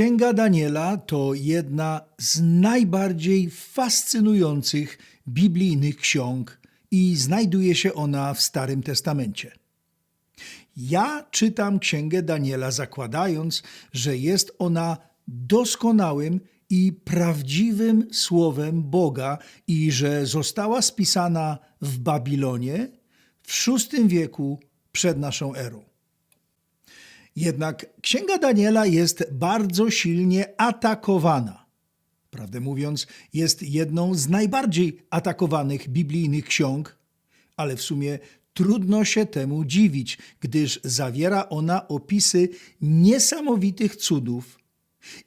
Księga Daniela to jedna z najbardziej fascynujących biblijnych ksiąg i znajduje się ona w Starym Testamencie. Ja czytam Księgę Daniela zakładając, że jest ona doskonałym i prawdziwym słowem Boga i że została spisana w Babilonie w VI wieku przed naszą erą. Jednak Księga Daniela jest bardzo silnie atakowana. Prawdę mówiąc, jest jedną z najbardziej atakowanych biblijnych ksiąg, ale w sumie trudno się temu dziwić, gdyż zawiera ona opisy niesamowitych cudów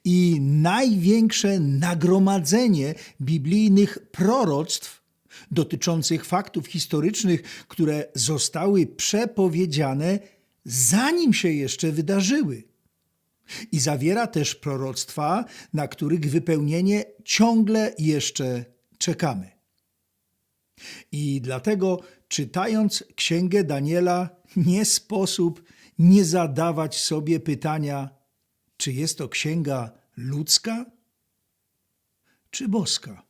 i największe nagromadzenie biblijnych proroctw dotyczących faktów historycznych, które zostały przepowiedziane zanim się jeszcze wydarzyły. I zawiera też proroctwa, na których wypełnienie ciągle jeszcze czekamy. I dlatego, czytając Księgę Daniela, nie sposób nie zadawać sobie pytania, czy jest to księga ludzka, czy boska.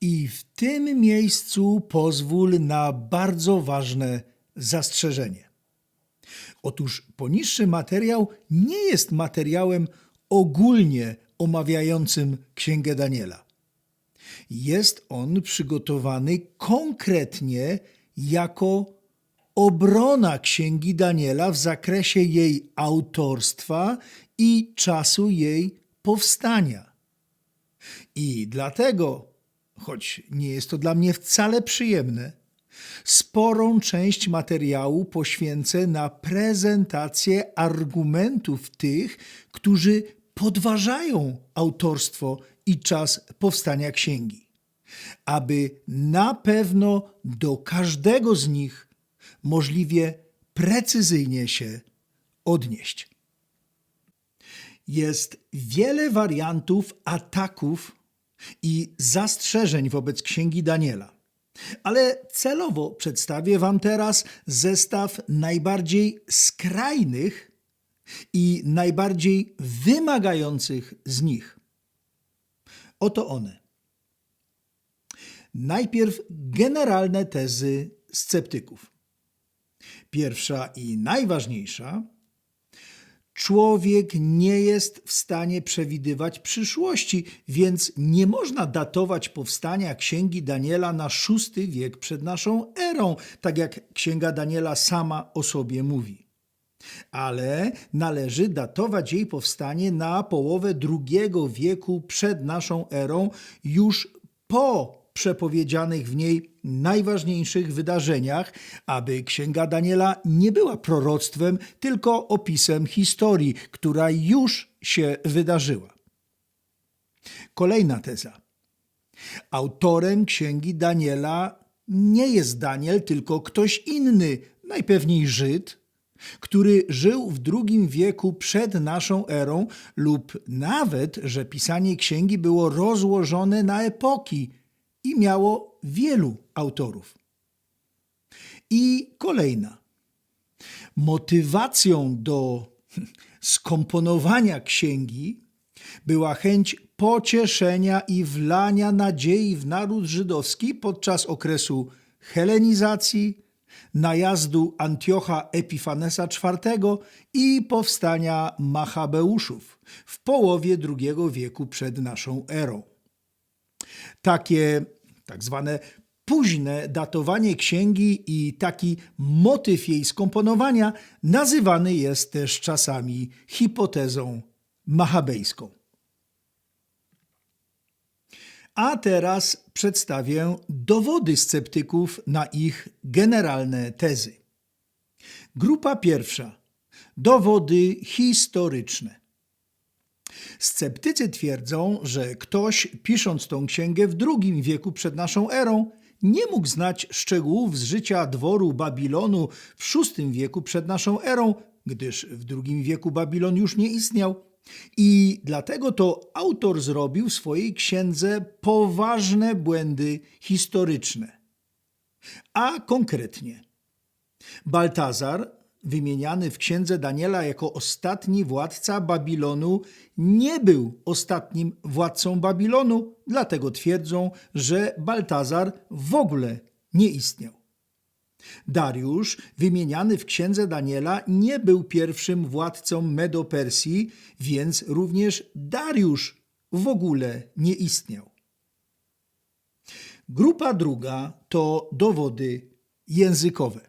I w tym miejscu pozwól na bardzo ważne zastrzeżenie. Otóż poniższy materiał nie jest materiałem ogólnie omawiającym Księgę Daniela. Jest on przygotowany konkretnie jako obrona Księgi Daniela w zakresie jej autorstwa i czasu jej powstania. I dlatego, choć nie jest to dla mnie wcale przyjemne, sporą część materiału poświęcę na prezentację argumentów tych, którzy podważają autorstwo i czas powstania księgi, aby na pewno do każdego z nich możliwie precyzyjnie się odnieść. Jest wiele wariantów ataków i zastrzeżeń wobec księgi Daniela. Ale celowo przedstawię Wam teraz zestaw najbardziej skrajnych i najbardziej wymagających z nich. Oto one. Najpierw generalne tezy sceptyków. Pierwsza i najważniejsza. Człowiek nie jest w stanie przewidywać przyszłości, więc nie można datować powstania Księgi Daniela na VI wiek przed naszą erą, tak jak Księga Daniela sama o sobie mówi. Ale należy datować jej powstanie na połowę II wieku przed naszą erą, już po przepowiedzianych w niej najważniejszych wydarzeniach, aby Księga Daniela nie była proroctwem, tylko opisem historii, która już się wydarzyła. Kolejna teza. Autorem Księgi Daniela nie jest Daniel, tylko ktoś inny, najpewniej Żyd, który żył w II wieku przed naszą erą, lub nawet, że pisanie księgi było rozłożone na epoki i miało wielu autorów. I kolejna. Motywacją do skomponowania księgi była chęć pocieszenia i wlania nadziei w naród żydowski podczas okresu helenizacji, najazdu Antiocha Epifanesa IV i powstania Machabeuszów w połowie II wieku przed naszą erą. Takie tak zwane późne datowanie księgi i taki motyw jej skomponowania nazywany jest też czasami hipotezą machabejską. A teraz przedstawię dowody sceptyków na ich generalne tezy. Grupa pierwsza. Dowody historyczne. Sceptycy twierdzą, że ktoś, pisząc tą księgę w II wieku przed naszą erą, nie mógł znać szczegółów z życia dworu Babilonu w VI wieku przed naszą erą, gdyż w II wieku Babilon już nie istniał. I dlatego to autor zrobił w swojej księdze poważne błędy historyczne. A konkretnie, Baltazar, wymieniany w księdze Daniela jako ostatni władca Babilonu, nie był ostatnim władcą Babilonu, dlatego twierdzą, że Baltazar w ogóle nie istniał. Dariusz, wymieniany w księdze Daniela, nie był pierwszym władcą Medo-Persji, więc również Dariusz w ogóle nie istniał. Grupa druga to dowody językowe.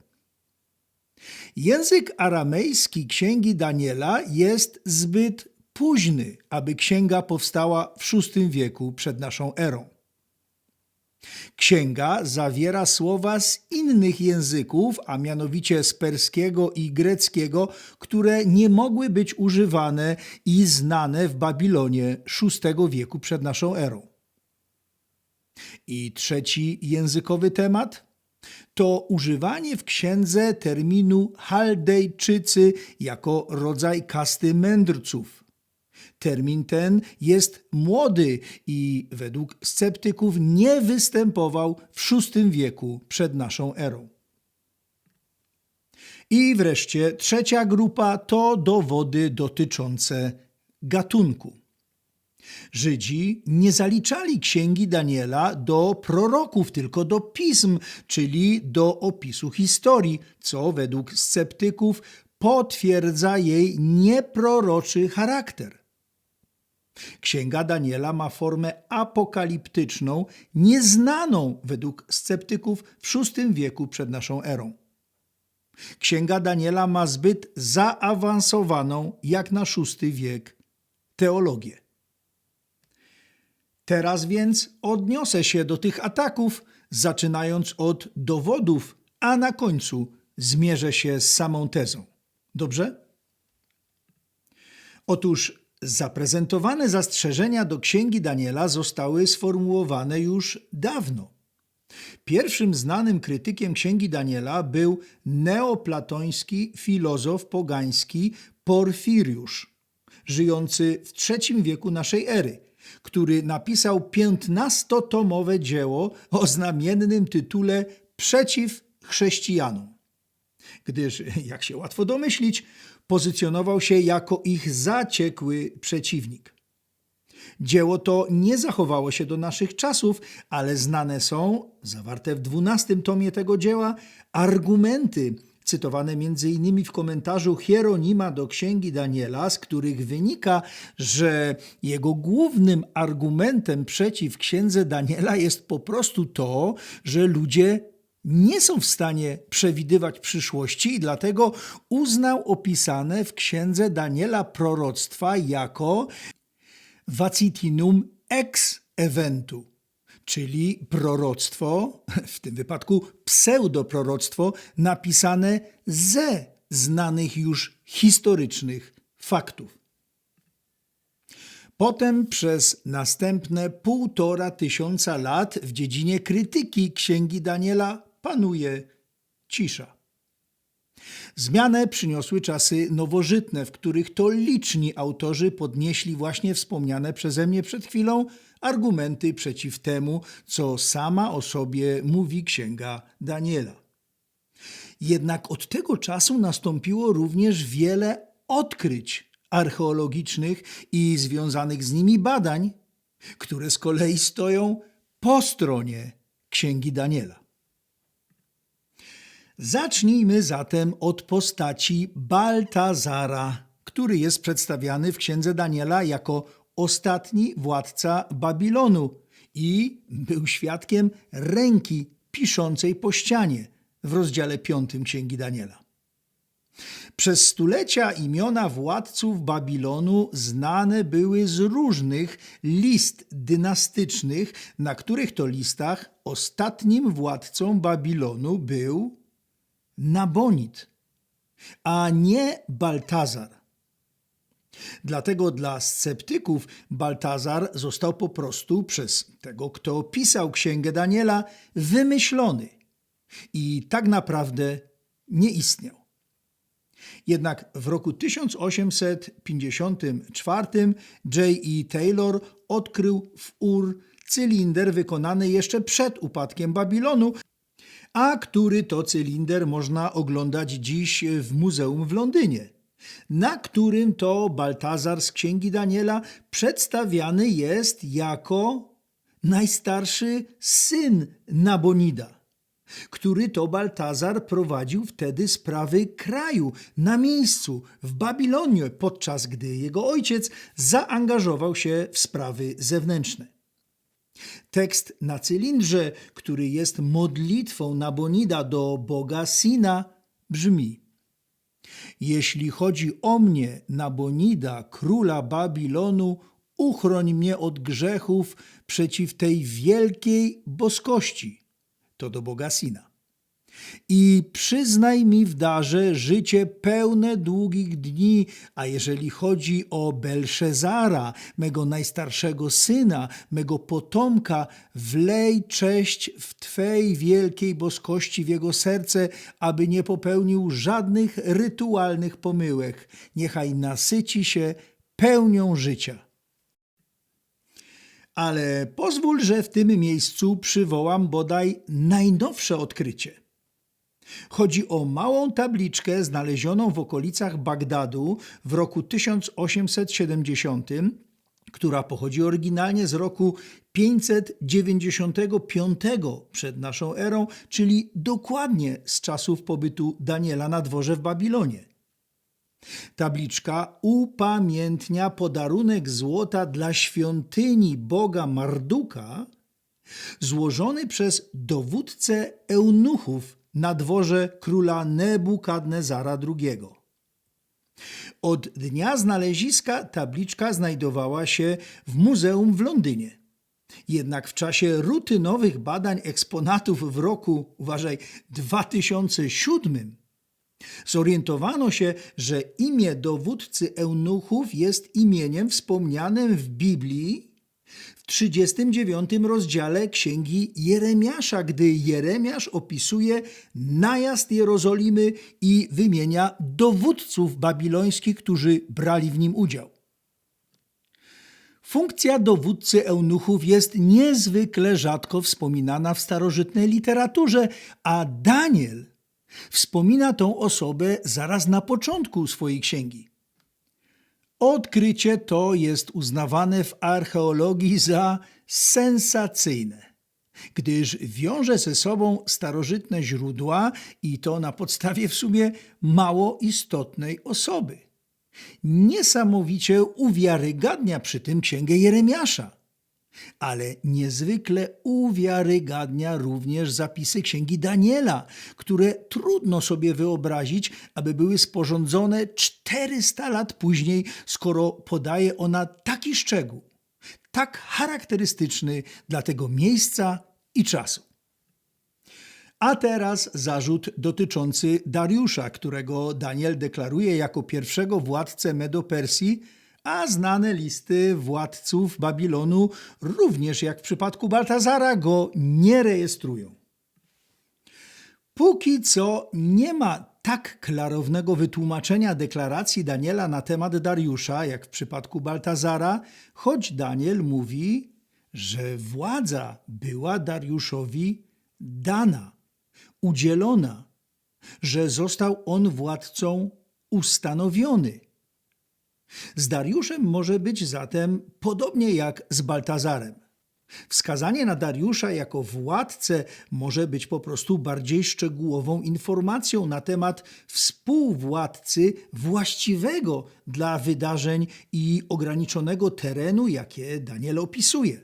Język aramejski księgi Daniela jest zbyt późny, aby księga powstała w VI wieku przed naszą erą. Księga zawiera słowa z innych języków, a mianowicie z perskiego i greckiego, które nie mogły być używane i znane w Babilonie VI wieku przed naszą erą. I trzeci językowy temat to używanie w księdze terminu Chaldejczycy jako rodzaj kasty mędrców. Termin ten jest młody i według sceptyków nie występował w VI wieku przed naszą erą. I wreszcie trzecia grupa to dowody dotyczące gatunku. Żydzi nie zaliczali księgi Daniela do proroków, tylko do pism, czyli do opisu historii, co według sceptyków potwierdza jej nieproroczy charakter. Księga Daniela ma formę apokaliptyczną, nieznaną według sceptyków w VI wieku przed naszą erą. Księga Daniela ma zbyt zaawansowaną, jak na VI wiek, teologię. Teraz więc odniosę się do tych ataków, zaczynając od dowodów, a na końcu zmierzę się z samą tezą. Dobrze? Otóż zaprezentowane zastrzeżenia do księgi Daniela zostały sformułowane już dawno. Pierwszym znanym krytykiem księgi Daniela był neoplatoński filozof pogański Porfiriusz, żyjący w III wieku naszej ery który napisał piętnastotomowe dzieło o znamiennym tytule Przeciw chrześcijanom. Gdyż, jak się łatwo domyślić, pozycjonował się jako ich zaciekły przeciwnik. Dzieło to nie zachowało się do naszych czasów, ale znane są, zawarte w dwunastym tomie tego dzieła, argumenty cytowane m.in. w komentarzu Hieronima do księgi Daniela, z których wynika, że jego głównym argumentem przeciw księdze Daniela jest po prostu to, że ludzie nie są w stanie przewidywać przyszłości i dlatego uznał opisane w księdze Daniela proroctwa jako vacitinum ex eventu czyli proroctwo, w tym wypadku pseudoproroctwo, napisane ze znanych już historycznych faktów. Potem przez następne półtora tysiąca lat w dziedzinie krytyki księgi Daniela panuje cisza. Zmianę przyniosły czasy nowożytne, w których to liczni autorzy podnieśli właśnie wspomniane przeze mnie przed chwilą argumenty przeciw temu, co sama o sobie mówi księga Daniela. Jednak od tego czasu nastąpiło również wiele odkryć archeologicznych i związanych z nimi badań, które z kolei stoją po stronie księgi Daniela. Zacznijmy zatem od postaci Baltazara, który jest przedstawiany w księdze Daniela jako ostatni władca Babilonu i był świadkiem ręki piszącej po ścianie w rozdziale 5 Księgi Daniela. Przez stulecia imiona władców Babilonu znane były z różnych list dynastycznych, na których to listach ostatnim władcą Babilonu był Nabonid, a nie Baltazar. Dlatego dla sceptyków Baltazar został po prostu przez tego, kto pisał księgę Daniela, wymyślony i tak naprawdę nie istniał. Jednak w roku 1854 J.E. Taylor odkrył w Ur cylinder wykonany jeszcze przed upadkiem Babilonu, a który to cylinder można oglądać dziś w muzeum w Londynie, na którym to Baltazar z Księgi Daniela przedstawiany jest jako najstarszy syn Nabonida, który to Baltazar prowadził wtedy sprawy kraju na miejscu w Babilonie, podczas gdy jego ojciec zaangażował się w sprawy zewnętrzne. Tekst na cylindrze, który jest modlitwą Nabonida do Boga Sina, brzmi: Jeśli chodzi o mnie, Nabonida, króla Babilonu, uchroń mnie od grzechów przeciw tej wielkiej boskości. To do Boga Sina. I przyznaj mi w darze życie pełne długich dni, a jeżeli chodzi o Belszezara, mego najstarszego syna, mego potomka, wlej cześć w Twej wielkiej boskości w jego serce, aby nie popełnił żadnych rytualnych pomyłek. Niechaj nasyci się pełnią życia. Ale pozwól, że w tym miejscu przywołam bodaj najnowsze odkrycie. Chodzi o małą tabliczkę znalezioną w okolicach Bagdadu w roku 1870, która pochodzi oryginalnie z roku 595 przed naszą erą, czyli dokładnie z czasów pobytu Daniela na dworze w Babilonie. Tabliczka upamiętnia podarunek złota dla świątyni boga Marduka, złożony przez dowódcę eunuchów na dworze króla Nebukadnezara II. Od dnia znaleziska tabliczka znajdowała się w muzeum w Londynie. Jednak w czasie rutynowych badań eksponatów w roku, uważaj, 2007 zorientowano się, że imię dowódcy eunuchów jest imieniem wspomnianym w Biblii 39 rozdziale Księgi Jeremiasza, gdy Jeremiasz opisuje najazd Jerozolimy i wymienia dowódców babilońskich, którzy brali w nim udział. Funkcja dowódcy eunuchów jest niezwykle rzadko wspominana w starożytnej literaturze, a Daniel wspomina tą osobę zaraz na początku swojej księgi. Odkrycie to jest uznawane w archeologii za sensacyjne, gdyż wiąże ze sobą starożytne źródła i to na podstawie w sumie mało istotnej osoby. Niesamowicie uwiarygadnia przy tym księgę Jeremiasza, ale niezwykle uwiarygadnia również zapisy księgi Daniela, które trudno sobie wyobrazić, aby były sporządzone 400 lat później, skoro podaje ona taki szczegół, tak charakterystyczny dla tego miejsca i czasu. A teraz zarzut dotyczący Dariusza, którego Daniel deklaruje jako pierwszego władcę Medo-Persji, a znane listy władców Babilonu, również jak w przypadku Baltazara, go nie rejestrują. Póki co nie ma tak klarownego wytłumaczenia deklaracji Daniela na temat Dariusza, jak w przypadku Baltazara, choć Daniel mówi, że władza była Dariuszowi dana, udzielona, że został on władcą ustanowiony. Z Dariuszem może być zatem podobnie jak z Baltazarem. Wskazanie na Dariusza jako władcę może być po prostu bardziej szczegółową informacją na temat współwładcy właściwego dla wydarzeń i ograniczonego terenu, jakie Daniel opisuje.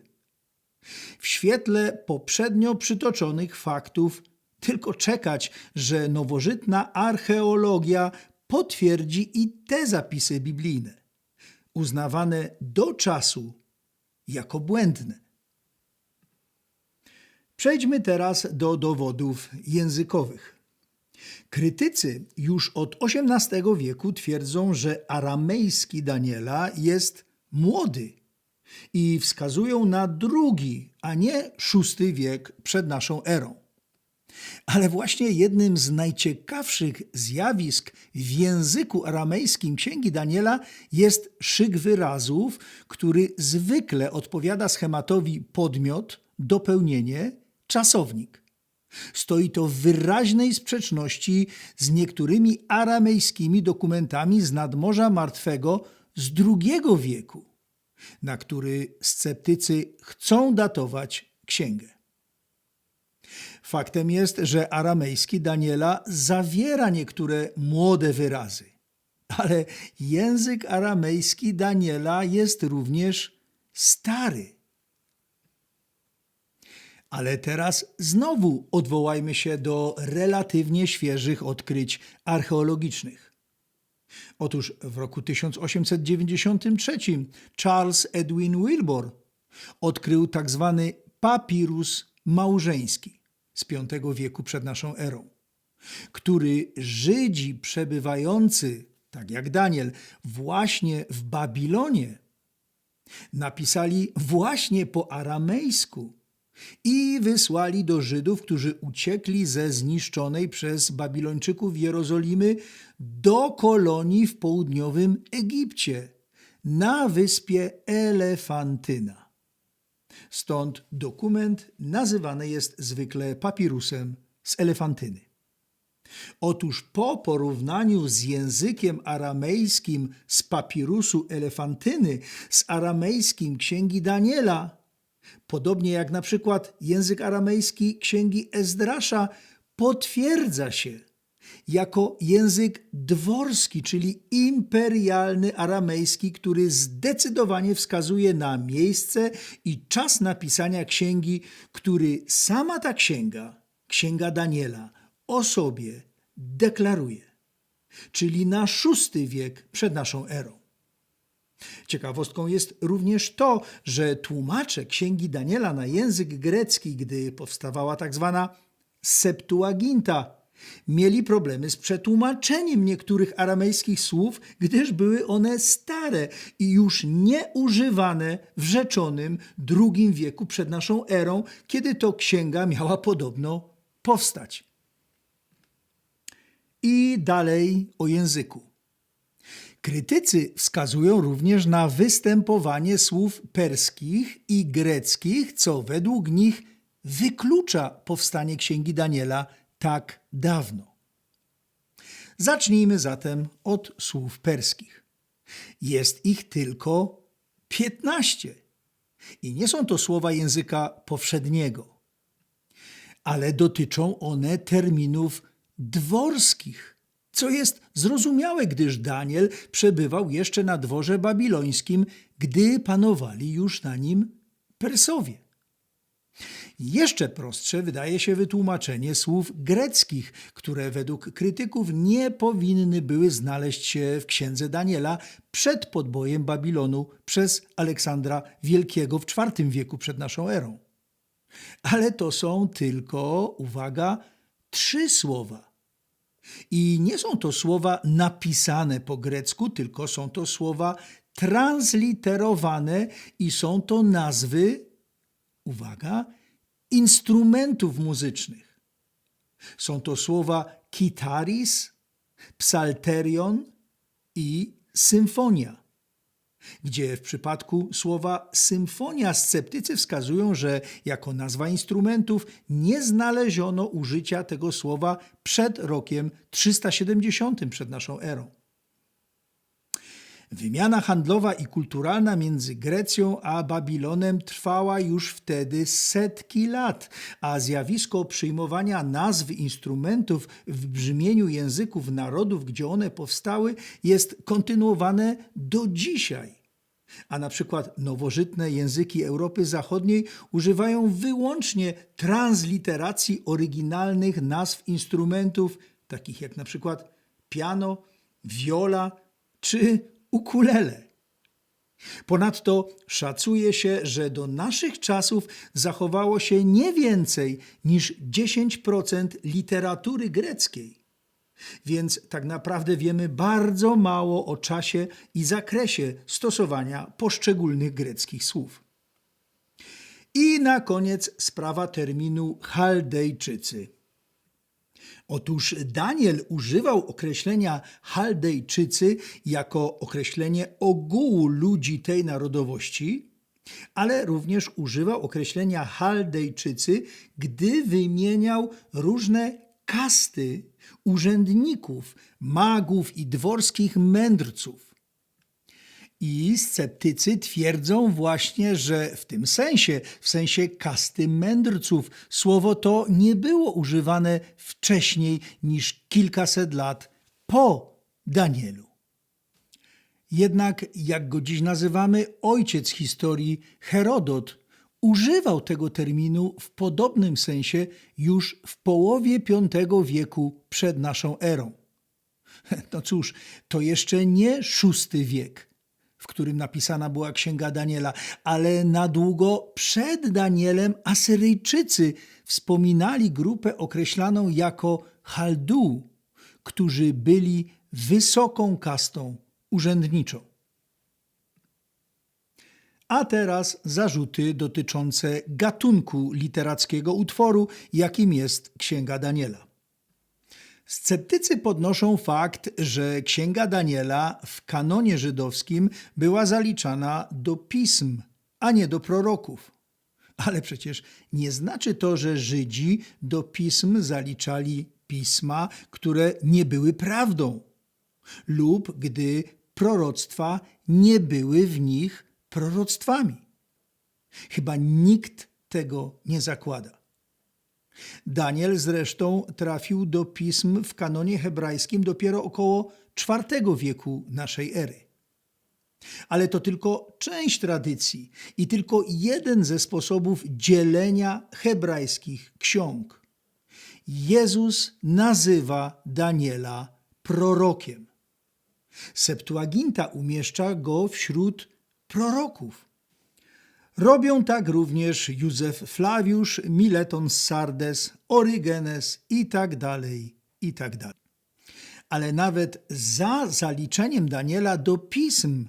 W świetle poprzednio przytoczonych faktów tylko czekać, że nowożytna archeologia potwierdzi i te zapisy biblijne, uznawane do czasu jako błędne. Przejdźmy teraz do dowodów językowych. Krytycy już od XVIII wieku twierdzą, że aramejski Daniela jest młody i wskazują na drugi, a nie szósty wiek przed naszą erą. Ale właśnie jednym z najciekawszych zjawisk w języku aramejskim Księgi Daniela jest szyk wyrazów, który zwykle odpowiada schematowi podmiot, dopełnienie, czasownik. Stoi to w wyraźnej sprzeczności z niektórymi aramejskimi dokumentami z nadmorza martwego z II wieku, na który sceptycy chcą datować księgę. Faktem jest, że aramejski Daniela zawiera niektóre młode wyrazy, ale język aramejski Daniela jest również stary. Ale teraz znowu odwołajmy się do relatywnie świeżych odkryć archeologicznych. Otóż w roku 1893 Charles Edwin Wilbur odkrył tak zwany papirus małżeński z V wieku przed naszą erą, który Żydzi przebywający, tak jak Daniel, właśnie w Babilonie, napisali właśnie po aramejsku i wysłali do Żydów, którzy uciekli ze zniszczonej przez Babilończyków Jerozolimy do kolonii w południowym Egipcie, na wyspie Elefantyna. Stąd dokument nazywany jest zwykle papirusem z Elefantyny. Otóż po porównaniu z językiem aramejskim z papirusu Elefantyny z aramejskim Księgi Daniela, podobnie jak na przykład język aramejski Księgi Ezdrasza, potwierdza się jako język dworski, czyli imperialny aramejski, który zdecydowanie wskazuje na miejsce i czas napisania księgi, który sama ta księga, Księga Daniela, o sobie deklaruje, czyli na VI wiek przed naszą erą. Ciekawostką jest również to, że tłumacze Księgi Daniela na język grecki, gdy powstawała tak zwana Septuaginta, mieli problemy z przetłumaczeniem niektórych aramejskich słów, gdyż były one stare i już nieużywane w rzeczonym II wieku przed naszą erą, kiedy to księga miała podobno powstać. I dalej o języku. Krytycy wskazują również na występowanie słów perskich i greckich, co według nich wyklucza powstanie Księgi Daniela tak dawno. Zacznijmy zatem od słów perskich. Jest ich tylko 15 i nie są to słowa języka powszedniego, ale dotyczą one terminów dworskich, co jest zrozumiałe, gdyż Daniel przebywał jeszcze na dworze babilońskim, gdy panowali już na nim Persowie. Jeszcze prostsze wydaje się wytłumaczenie słów greckich, które według krytyków nie powinny były znaleźć się w księdze Daniela przed podbojem Babilonu przez Aleksandra Wielkiego w IV wieku przed naszą erą. Ale to są tylko, uwaga, trzy słowa. I nie są to słowa napisane po grecku, tylko są to słowa transliterowane i są to nazwy, uwaga, instrumentów muzycznych. Są to słowa kitaris, psalterion i symfonia, gdzie w przypadku słowa symfonia sceptycy wskazują, że jako nazwa instrumentów nie znaleziono użycia tego słowa przed rokiem 370 przed naszą erą. Wymiana handlowa i kulturalna między Grecją a Babilonem trwała już wtedy setki lat, a zjawisko przyjmowania nazw instrumentów w brzmieniu języków narodów, gdzie one powstały, jest kontynuowane do dzisiaj. A na przykład nowożytne języki Europy Zachodniej używają wyłącznie transliteracji oryginalnych nazw instrumentów, takich jak na przykład piano, viola czy ukulele. Ponadto szacuje się, że do naszych czasów zachowało się nie więcej niż 10% literatury greckiej. Więc tak naprawdę wiemy bardzo mało o czasie i zakresie stosowania poszczególnych greckich słów. I na koniec sprawa terminu Chaldejczycy. Otóż Daniel używał określenia Chaldejczycy jako określenie ogółu ludzi tej narodowości, ale również używał określenia Chaldejczycy, gdy wymieniał różne kasty urzędników, magów i dworskich mędrców. I sceptycy twierdzą właśnie, że w tym sensie, w sensie kasty mędrców, słowo to nie było używane wcześniej niż kilkaset lat po Danielu. Jednak, jak go dziś nazywamy, ojciec historii Herodot używał tego terminu w podobnym sensie już w połowie V wieku przed naszą erą. No cóż, to jeszcze nie VI wiek, w którym napisana była księga Daniela, ale na długo przed Danielem Asyryjczycy wspominali grupę określaną jako Haldu, którzy byli wysoką kastą urzędniczą. A teraz zarzuty dotyczące gatunku literackiego utworu, jakim jest Księga Daniela. Sceptycy podnoszą fakt, że Księga Daniela w kanonie żydowskim była zaliczana do pism, a nie do proroków. Ale przecież nie znaczy to, że Żydzi do pism zaliczali pisma, które nie były prawdą, lub gdy proroctwa nie były w nich proroctwami. Chyba nikt tego nie zakłada. Daniel zresztą trafił do pism w kanonie hebrajskim dopiero około IV wieku naszej ery. Ale to tylko część tradycji i tylko jeden ze sposobów dzielenia hebrajskich ksiąg. Jezus nazywa Daniela prorokiem. Septuaginta umieszcza go wśród proroków. Robią tak również Józef Flawiusz, Mileton z Sardes, Orygenes i tak dalej, i tak dalej. Ale nawet za zaliczeniem Daniela do pism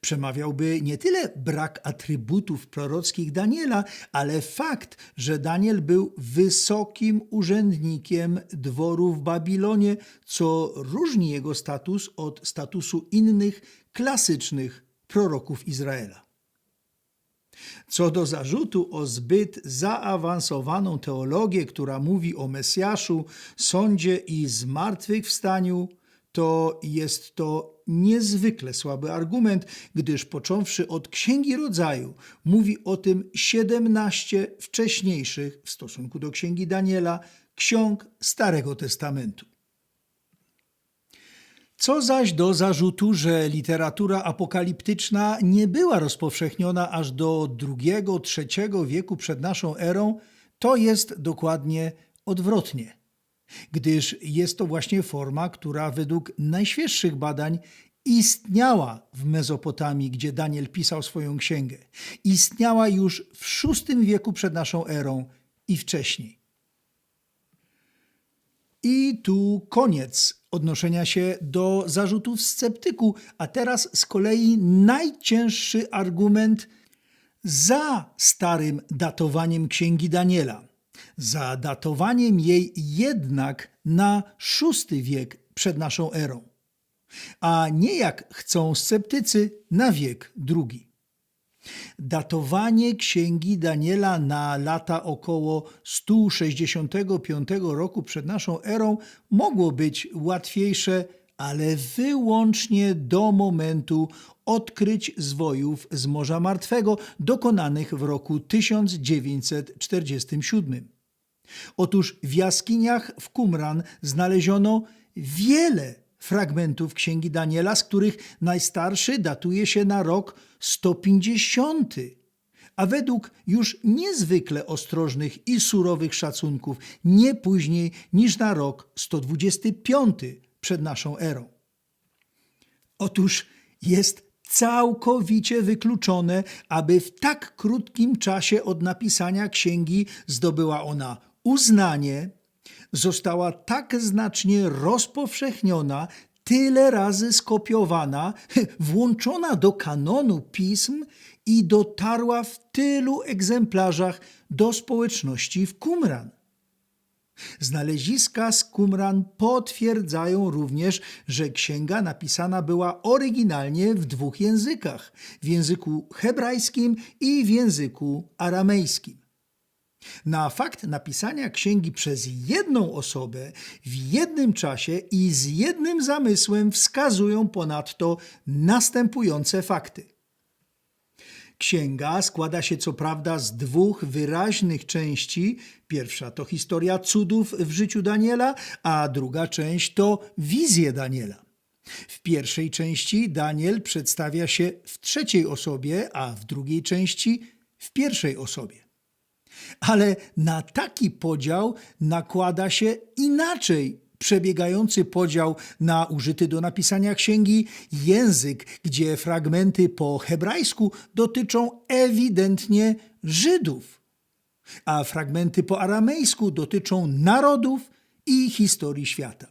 przemawiałby nie tyle brak atrybutów prorockich Daniela, ale fakt, że Daniel był wysokim urzędnikiem dworu w Babilonie, co różni jego status od statusu innych klasycznych proroków Izraela. Co do zarzutu o zbyt zaawansowaną teologię, która mówi o Mesjaszu, sądzie i zmartwychwstaniu, to jest to niezwykle słaby argument, gdyż począwszy od Księgi Rodzaju, mówi o tym 17 wcześniejszych w stosunku do Księgi Daniela ksiąg Starego Testamentu. Co zaś do zarzutu, że literatura apokaliptyczna nie była rozpowszechniona aż do II-III wieku przed naszą erą, to jest dokładnie odwrotnie, gdyż jest to właśnie forma, która według najświeższych badań istniała w Mezopotamii, gdzie Daniel pisał swoją księgę. Istniała już w VI wieku przed naszą erą i wcześniej. I tu koniec odnoszenia się do zarzutów sceptyku, a teraz z kolei najcięższy argument za starym datowaniem Księgi Daniela, za datowaniem jej jednak na VI wiek przed naszą erą, a nie jak chcą sceptycy na wiek drugi. Datowanie księgi Daniela na lata około 165 roku przed naszą erą mogło być łatwiejsze, ale wyłącznie do momentu odkryć zwojów z Morza Martwego dokonanych w roku 1947. Otóż w jaskiniach w Qumran znaleziono wiele fragmentów Księgi Daniela, z których najstarszy datuje się na rok 150, a według już niezwykle ostrożnych i surowych szacunków nie później niż na rok 125 przed naszą erą. Otóż jest całkowicie wykluczone, aby w tak krótkim czasie od napisania księgi zdobyła ona uznanie, została tak znacznie rozpowszechniona, tyle razy skopiowana, włączona do kanonu pism i dotarła w tylu egzemplarzach do społeczności w Qumran. Znaleziska z Qumran potwierdzają również, że księga napisana była oryginalnie w dwóch językach: w języku hebrajskim i w języku aramejskim. Na fakt napisania księgi przez jedną osobę w jednym czasie i z jednym zamysłem wskazują ponadto następujące fakty. Księga składa się co prawda z dwóch wyraźnych części. Pierwsza to historia cudów w życiu Daniela, a druga część to wizje Daniela. W pierwszej części Daniel przedstawia się w trzeciej osobie, a w drugiej części w pierwszej osobie. Ale na taki podział nakłada się inaczej przebiegający podział na użyty do napisania księgi język, gdzie fragmenty po hebrajsku dotyczą ewidentnie Żydów, a fragmenty po aramejsku dotyczą narodów i historii świata.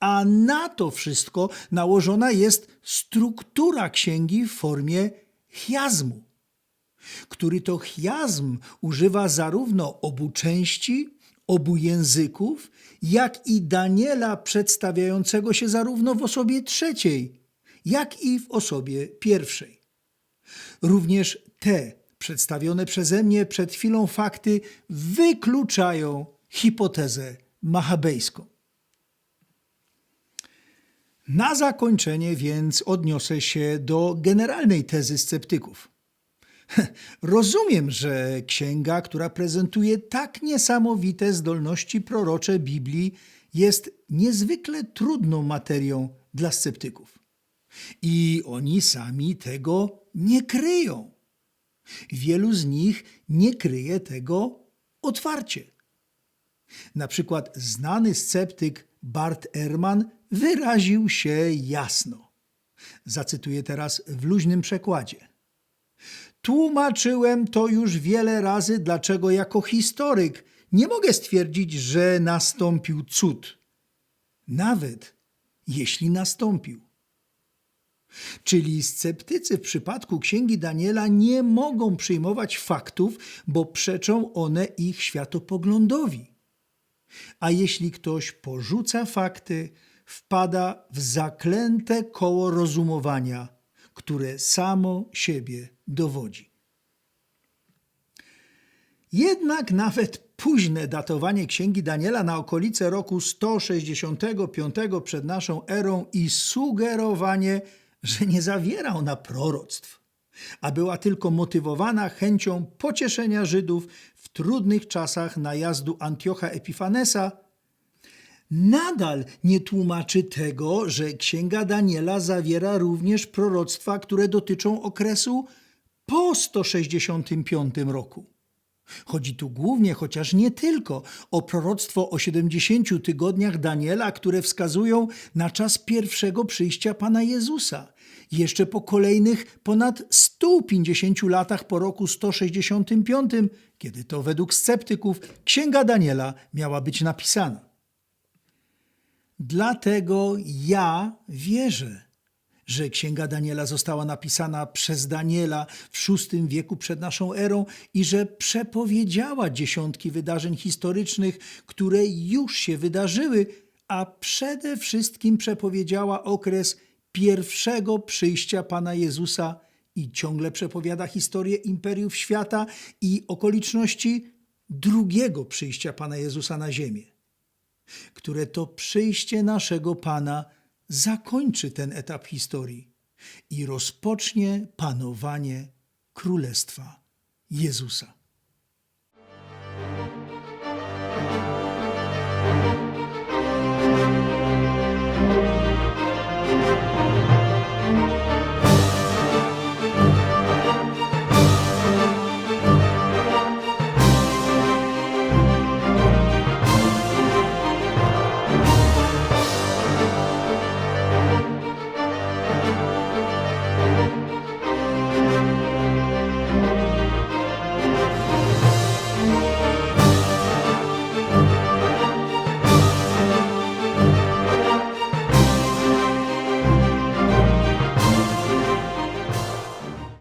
A na to wszystko nałożona jest struktura księgi w formie chiazmu, który to chiazm używa zarówno obu części, obu języków, jak i Daniela przedstawiającego się zarówno w osobie trzeciej, jak i w osobie pierwszej. Również te przedstawione przeze mnie przed chwilą fakty wykluczają hipotezę machabejską. Na zakończenie więc odniosę się do generalnej tezy sceptyków. Rozumiem, że księga, która prezentuje tak niesamowite zdolności prorocze Biblii, jest niezwykle trudną materią dla sceptyków. I oni sami tego nie kryją. Wielu z nich nie kryje tego otwarcie. Na przykład znany sceptyk Bart Ehrman wyraził się jasno. Zacytuję teraz w luźnym przekładzie. Tłumaczyłem to już wiele razy, dlaczego jako historyk nie mogę stwierdzić, że nastąpił cud. Nawet jeśli nastąpił. Czyli sceptycy w przypadku Księgi Daniela nie mogą przyjmować faktów, bo przeczą one ich światopoglądowi. A jeśli ktoś porzuca fakty, wpada w zaklęte koło rozumowania, które samo siebie dowodzi. Jednak nawet późne datowanie Księgi Daniela na okolice roku 165 przed naszą erą i sugerowanie, że nie zawiera ona proroctw, a była tylko motywowana chęcią pocieszenia Żydów w trudnych czasach najazdu Antiocha Epifanesa, nadal nie tłumaczy tego, że Księga Daniela zawiera również proroctwa, które dotyczą okresu po 165 roku. Chodzi tu głównie, chociaż nie tylko, o proroctwo o 70 tygodniach Daniela, które wskazują na czas pierwszego przyjścia Pana Jezusa. Jeszcze po kolejnych ponad 150 latach po roku 165, kiedy to według sceptyków Księga Daniela miała być napisana. Dlatego ja wierzę, że Księga Daniela została napisana przez Daniela w VI wieku przed naszą erą i że przepowiedziała dziesiątki wydarzeń historycznych, które już się wydarzyły, a przede wszystkim przepowiedziała okres pierwszego przyjścia Pana Jezusa i ciągle przepowiada historię imperiów świata i okoliczności drugiego przyjścia Pana Jezusa na ziemię, które to przyjście naszego Pana zakończy ten etap historii i rozpocznie panowanie Królestwa Jezusa.